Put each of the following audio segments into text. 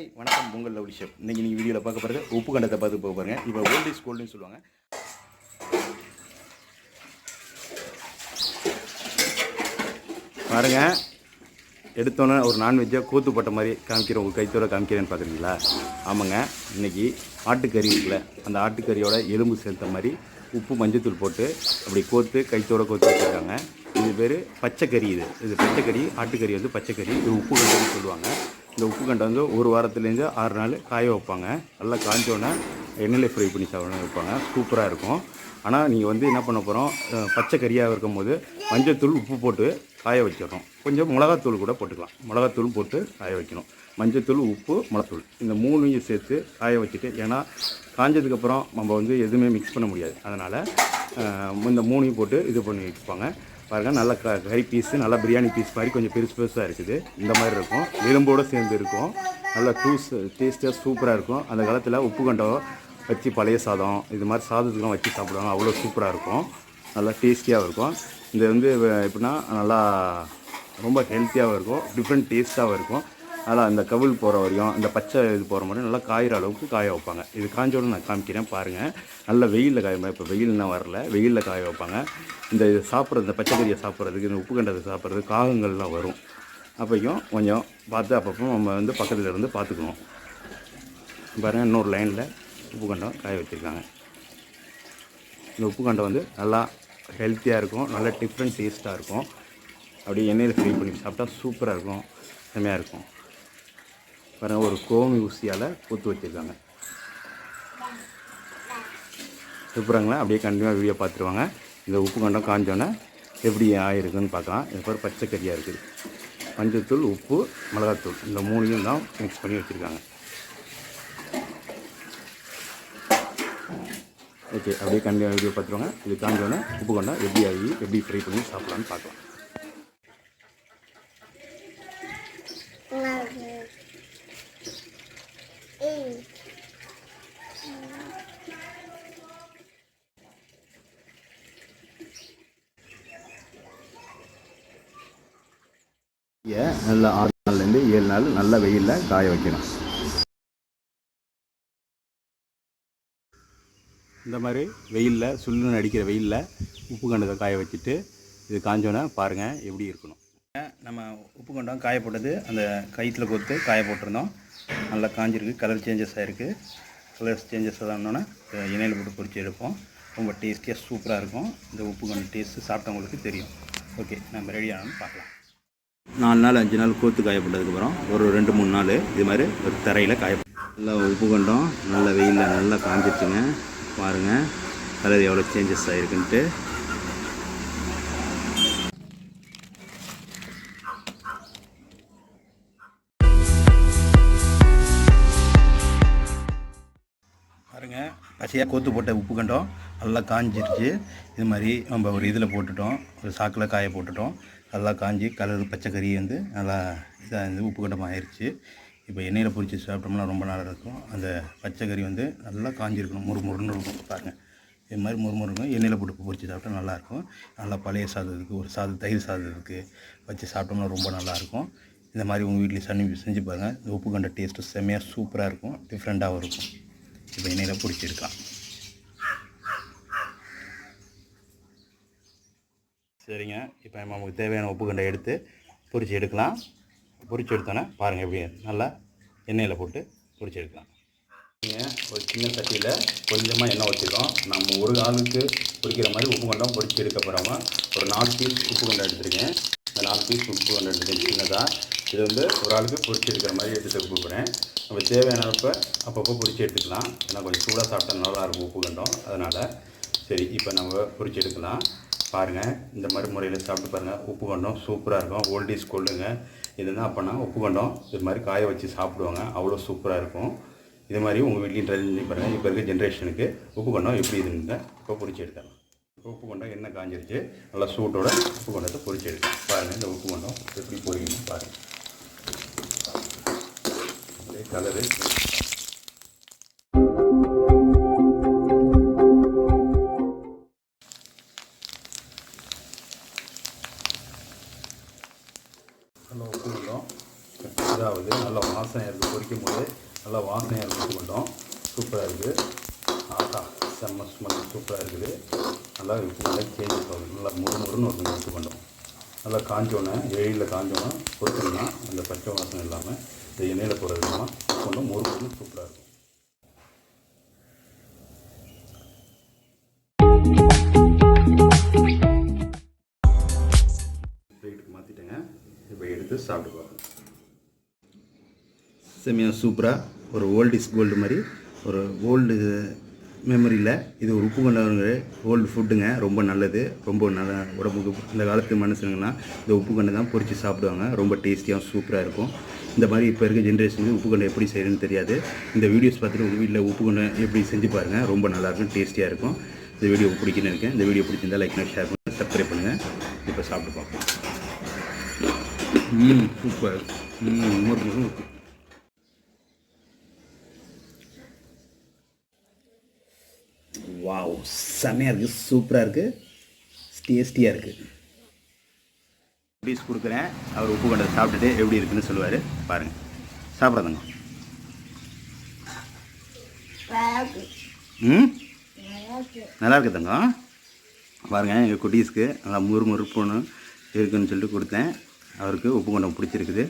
High வணக்கம். உங்கள் lovely chef. இன்றைக்கி நீங்கள் வீடியோவில் பார்க்க பாருங்கள் உப்பு கண்டத்தை பார்த்து போக பாருங்க இப்போ ஓல்ட் இஸ் கோல்டுன்னு சொல்லுவாங்க. பாருங்க. எடுத்தோன்னே ஒரு நான்வெஜ்ஜாக கூத்து போட்ட மாதிரி காமிக்கிறேன். உங்கள் கைத்தோட காமிக்கிறேன்னு பார்க்குறீங்களா? ஆமாங்க. இன்னைக்கு ஆட்டுக்கறி இருக்குல்ல அந்த ஆட்டுக்கறியோட எலும்பு சேர்த்த மாதிரி உப்பு மஞ்சத்தூள் போட்டு அப்படி கோத்து கைத்தோட கோத்து வச்சுருக்காங்க. இது பேர் பச்சைக்கறி இது. இது பச்சைக்கறி ஆட்டுக்கறி வந்து பச்சைக்கறி. இது உப்பு கண்டம்னு சொல்லுவாங்க. இந்த உப்பு கண்டை வந்து ஒரு வாரத்துலேருந்து ஆறு நாள் காய வைப்பாங்க. நல்லா காஞ்சோன்னே எண்ணெயில் ஃப்ரை பண்ணி சாப்பிட வைப்பாங்க. சூப்பராக இருக்கும். ஆனால் நீங்கள் வந்து என்ன பண்ண போகிறோம் பச்சை கறியாக இருக்கும் போது மஞ்சத்தூள் உப்பு போட்டு காய வச்சிடணும் கொஞ்சம் மிளகாத்தூள் கூட போட்டுக்கலாம். மிளகாத்தூள் போட்டு காய வைக்கணும். மஞ்சத்தூள் உப்பு மிளகாத்தூள். இந்த மூணையும் சேர்த்து காய வச்சுட்டு ஏன்னா காஞ்சதுக்கப்புறம் நம்ம வந்து எதுவுமே மிக்ஸ் பண்ண முடியாது. அதனால் இந்த மூணையும் போட்டு இது பண்ணி வைப்பாங்க. பாருங்கள் நல்ல க கறி பீஸு நல்லா பிரியாணி பீஸ் மாதிரி கொஞ்சம் பெருசு பெருசாக இருக்குது. இந்த மாதிரி இருக்கும். எலும்போடு சேர்ந்து இருக்கும். நல்லா டூஸ் டேஸ்ட்டாக சூப்பராக இருக்கும். அந்த காலத்தில் உப்பு கண்டம் வச்சு பழைய சாதம் இது மாதிரி சாதத்துக்கெலாம் வச்சு சாப்பிடுவாங்க. அவ்வளோ சூப்பராக இருக்கும். நல்லா டேஸ்டியாகவும் இருக்கும். இது வந்து எப்படின்னா நல்லா ரொம்ப ஹெல்த்தியாகவும் இருக்கும். டிஃப்ரெண்ட் டேஸ்ட்டாகவும் இருக்கும். நல்லா அந்த கவுள் போகிற வரையும் இந்த பச்சை இது போகிற மாதிரி நல்லா காயிற அளவுக்கு காய வைப்பாங்க. இது காஞ்சோட நான் காமிக்கிறேன் பாருங்கள் நல்ல வெயிலில் காய இப்போ வெயில்னா வரல வெயிலில் காய வைப்பாங்க. இந்த இது சாப்பிட்றது இந்த பச்சைக்கறியை சாப்பிட்றதுக்கு இந்த உப்பு கண்டத்தை சாப்பிட்றது காகங்கள்லாம் வரும். அப்பையும் கொஞ்சம் பார்த்து அப்பப்போ நம்ம வந்து பக்கத்தில் இருந்து பார்த்துக்கணும். பாருங்கள் இன்னொரு லைனில் உப்பு கண்டம் காய வச்சுருக்காங்க. இந்த உப்பு கண்டம் வந்து நல்லா ஹெல்த்தியாக இருக்கும் நல்ல டிஃப்ரெண்ட் டேஸ்ட்டாக இருக்கும். அப்படியே எண்ணெயில் ஃப்ரை பண்ணி சாப்பிட்டா சூப்பராக இருக்கும் செம்மையாக இருக்கும். பாருங்கள் ஒரு கோமி ஊசியால் பூத்து வச்சுருக்காங்க. சூப்பராங்களா அப்படியே கண்டிப்பாக வீடியோ பார்த்துருவாங்க. இந்த உப்பு கண்டம் காஞ்சோன்னே எப்படி ஆயிருக்குன்னு பார்க்கலாம். இது பேர் பச்சைக்கறியாக இருக்குது. மஞ்சத்தூள் உப்பு மிளகாத்தூள் இந்த மூணையும் தான் மிக்ஸ் பண்ணி வச்சுருக்காங்க. ஓகே அப்படியே கண்டிப்பாக வீடியோ பார்த்துருவாங்க. இது காஞ்சோன்னே உப்பு கொண்டா எப்படி ஆகி எப்படி ஃப்ரை பண்ணி சாப்பிட்லான்னு பார்க்கலாம். நல்லா ஆறு நாள்லேருந்து ஏழு நாள் நல்லா வெயிலில் காய வைக்கணும். இந்த மாதிரி வெயிலில் சுள்ளுன்னு அடிக்கிற வெயிலில் உப்பு கண்டத்தை காய வச்சுட்டு இது காஞ்சோன்னே பாருங்கள் எப்படி இருக்கணும். நம்ம உப்பு கண்டம் காய போட்டது அந்த கயிற்றுல கொத்து காய போட்டிருந்தோம். நல்லா காஞ்சிருக்கு கலர் சேஞ்சஸ் ஆகிருக்கு கலர் சேஞ்சஸ் ஆனோடனே எண்ணெயில் போட்டு பொரிச்சு எடுப்போம். ரொம்ப டேஸ்டியாக சூப்பராக இருக்கும். இந்த உப்பு கண்டம் டேஸ்ட்டு சாப்பிட்டவங்களுக்கு தெரியும். ஓகே நம்ம ரெடி ஆனோன்னு பார்க்கலாம். நாலு நாள் அஞ்சு நாள் கோத்து காயப்பட்டதுக்கப்புறம் ஒரு ரெண்டு மூணு நாள் இது மாதிரி ஒரு தரையில் காய நல்லா உப்பு கண்டோம். நல்ல வெயிலில் நல்லா காஞ்சிருச்சுங்க. பாருங்கள் கலர் எவ்வளோ சேஞ்சஸ் ஆகிருக்குன்ட்டு பாருங்க பச்சையாக கோத்து போட்ட உப்பு கண்டம். நல்லா காஞ்சிருச்சு. இது மாதிரி நம்ம ஒரு இதில் போட்டுட்டோம். ஒரு சாக்கில் காய போட்டுட்டோம். நல்லா காஞ்சி கலர் பச்சைக்கறி வந்து நல்லா இதாக இருந்து உப்பு கண்டம் ஆயிடுச்சு இப்போ எண்ணெயில் பொரிச்சு சாப்பிட்டோம்னா ரொம்ப நல்லா இருக்கும். அந்த பச்சைக்கறி வந்து நல்லா காஞ்சிருக்கணும். முறு முறுன்னு இருக்கும். பாருங்கள் இது மாதிரி முறுமுறு இருக்கும் எண்ணெயில் போட்டு பொரிச்சு சாப்பிட்டா நல்லாயிருக்கும் நல்லா பழைய சாதத்துக்கு ஒரு சாதம் தயிர் சாதத்துக்கு வச்சு சாப்பிட்டோம்னா ரொம்ப நல்லாயிருக்கும் இந்த மாதிரி உங்கள் வீட்டில் சனி செஞ்சு பாருங்கள் இந்த உப்பு கண்ட டேஸ்ட்டு செம்மையாக சூப்பராக இருக்கும். டிஃப்ரெண்ட்டாகவும் இருக்கும். இப்போ எண்ணெயில் பிடிச்சிருக்கான் சரிங்க. இப்போ நமக்கு தேவையான உப்பு கண்டை எடுத்து பொரித்து எடுக்கலாம். பொரித்து எடுத்தோன்னே பாருங்கள் எப்படி நல்லா எண்ணெயில் போட்டு பொரிச்சு எடுக்கலாம். நீங்கள் ஒரு சின்ன சட்டியில் கொஞ்சமாக எண்ணெய் வச்சுருக்கோம் நம்ம ஒரு ஆளுக்கு பொரிக்கிற மாதிரி உப்பு கண்டம் பொரித்து எடுக்க போகிறோமா ஒரு நாலு பீஸ் உப்பு கொண்டை எடுத்துருக்கேன். இந்த நாலு பீஸ் உப்பு கொண்டை எடுத்துருக்கேன் சின்னதாக இது வந்து ஒரு ஆளுக்கு பொரிச்சு எடுக்கிற மாதிரி எடுத்து கொடுக்குறேன். நம்ம தேவையானப்ப அப்பப்போ பொரித்து எடுத்துக்கலாம். ஏன்னா கொஞ்சம் சூடாக சாப்பிட்டா நல்லாயிருக்கும் உப்பு கண்டம் அதனால் சரி இப்போ நம்ம பொரிச்சு எடுக்கலாம். பாருங்கள் இந்த மாதிரி முறையில் சாப்பிட்டு பாருங்கள் உப்பு கண்டம் சூப்பராக இருக்கும். ஓல்டேஜ் கோல்டுங்க இதுதான் அப்போனா உப்பு கண்டம் இது மாதிரி காய வச்சு சாப்பிடுவாங்க. அவ்வளோ சூப்பராக இருக்கும். இது மாதிரி உங்கள் வீட்லேயும் ட்ரை பண்ணி பாருங்கள் இப்போ இருக்க ஜென்ரேஷனுக்கு உப்பு கண்டம் எப்படி இதுங்க இப்போ பிடிச்சி எடுக்கலாம் இப்போ உப்பு கண்டம் என்ன காஞ்சிருச்சு? நல்லா சூட்டோட உப்பு கண்டத்தை பொறிச்சு எடுக்கலாம். பாருங்கள் இந்த உப்பு கண்டம் எப்படி பொரிக்கணும் பாருங்கள் கலரு நல்லா உப்பு இதாகுது நல்லா வாசனையாக இருக்குது பொரிக்கும் போது நல்லா வாசனையாக இருக்குது கொண்டோம். சூப்பராக இருக்குது ஆட்டா செம்ம ஸ்மெல் சூப்பராக இருக்குது. நல்லா உப்பு நல்லா சேஞ்ச் ஆகுது நல்லா முறு முறுன்னு ஒரு எடுத்து கொண்டோம். நல்லா காஞ்சோன்னே வெயிலில் காஞ்சோன்னே பொறுத்தோம்னா அந்த பச்சை வாசனை இல்லாமல் இந்த எண்ணெயில் போடுறது இல்லாமல் கொண்டு முறு முறுன்னு சூப்பராக இருக்கும். எடுத்து சாப்பிட்டு பார்க்கணும் செம்மையாக சூப்பராக ஒரு ஓல்டு இஸ் கோல்டு மாதிரி ஒரு ஓல்டு மெமரியில் இது ஒரு உப்பு கொண்ட ஓல்டு ஃபுட்டுங்க ரொம்ப நல்லது ரொம்ப நல்ல உடம்புக்கு இந்த காலத்து மனுஷனுங்கன்னா இந்த உப்பு கொண்டை தான் பொறிச்சு சாப்பிடுவாங்க. ரொம்ப டேஸ்டியாக சூப்பராக இருக்கும். இந்த மாதிரி இப்போ இருக்க ஜென்ரேஷனுக்கு உப்பு கொண்டை எப்படி செய்யணும்னு தெரியாது. இந்த வீடியோஸ் பார்த்துட்டு உங்கள் வீட்டில் உப்பு கொண்டை எப்படி செஞ்சு பாருங்கள் ரொம்ப நல்லாயிருக்கும் டேஸ்டியாக இருக்கும். இந்த வீடியோ பிடிக்குன்னு இருக்கேன் இந்த வீடியோ பிடிச்சிருந்தால் லைக் பண்ணி ஷேர் பண்ணுங்கள் சப்ஸ்கிரைப் பண்ணுங்கள் இப்போ சாப்பிட்டு பார்ப்போம். ம் சூப்பர் ம் மோர் இருக்கு வாவ் செம்மையாக இருக்குது சூப்பராக இருக்குது டேஸ்டியாக இருக்குது பீஸ் கொடுக்குறேன். அவர் உப்பு கொண்டை சாப்பிட்டுட்டு எப்படி இருக்குன்னு சொல்லுவார். பாருங்கள் சாப்பிட்றதுங்க ம்? நல்லா இருக்கு தங்கம் பாருங்க எங்கள் குட்டீஸ்க்கு நல்லா முறு முறுப்புன்னு இருக்குன்னு சொல்லிட்டு கொடுத்தேன். அவருக்கு உப்பு கொண்டம் பிடிச்சிருக்குது.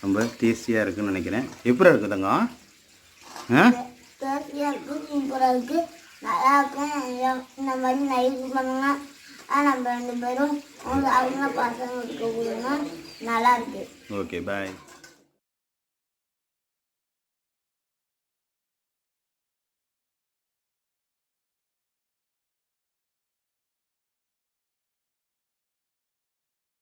ரொம்ப டேஸ்டியாக இருக்குன்னு நினைக்கிறேன். எப்படி இருக்குது கொடுங்க நல்லா இருக்கு. Okay bye